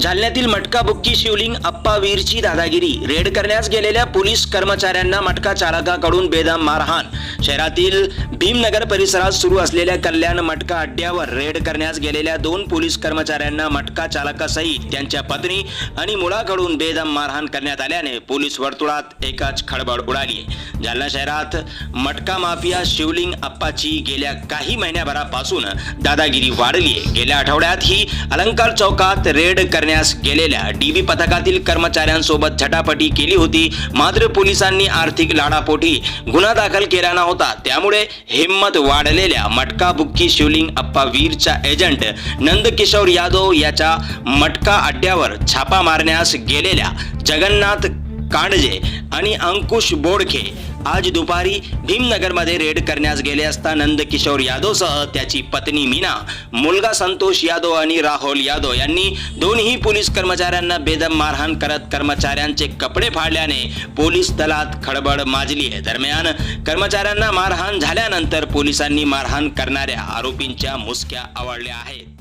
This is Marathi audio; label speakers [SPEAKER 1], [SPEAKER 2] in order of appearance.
[SPEAKER 1] जालन्यातील मटका बुक्की शिवलिंग अप्पा वीरची दादागिरी. रेड करण्यास गेलेल्या पोलीस कर्मचाऱ्यांना मटका चालकाकडून बेदम मारहाण. शहरातील भीमनगर परिसरात सुरू असलेल्या कल्याण मटका अड्ड्यावर रेड करण्यास गेलेल्या दोन पोलीस कर्मचाऱ्यांना मटका चालकासहित त्यांच्या पत्नी आणि मुलाकडून बेदम मारहाण करण्यात आल्याने पोलीस वर्तुळात एकाच खळबळ उडाली. जालना शहरात मटका माफिया शिवलिंग अप्पाची गेल्या काही महिन्याभरापासून दादागिरी वाढली गेल्या आठवड्यात ही अलंकार चौकात रेड करण्यास गेलेल्या डीबी पथकातील कर्मचाऱ्यांसोबत झटापटी केली होती. मात्र पोलिसांनी आर्थिक लाडापोटी गुन्हा दाखल केला नव्हता. त्यामुळे हिंमत वाढलेल्या मटका बुक्की शिवलिंग अप्पा वीरचा एजंट नंदकिशोर यादव याच्या मटका अड्ड्यावर छापा मारण्यास गेलेल्या जगन्नाथ कांडजे आणि अंकुश बोडखे आज दुपारी भीमनगरमध्ये रेड करण्यास गेले असता नंदकिशोर यादवसह त्याची पत्नी मीना मुलगा संतोष यादव आणि राहुल यादव यांनी दोन्ही पोलीस कर्मचाऱ्यांना बेदम मारहाण करत कर्मचाऱ्यांचे कपडे फाडल्याने पोलीस दलात खळबळ माजली आहे. दरम्यान कर्मचाऱ्यांना मारहाण झाल्यानंतर पोलिसांनी मारहाण करणाऱ्या आरोपींच्या मुसक्या आवडल्या आहेत.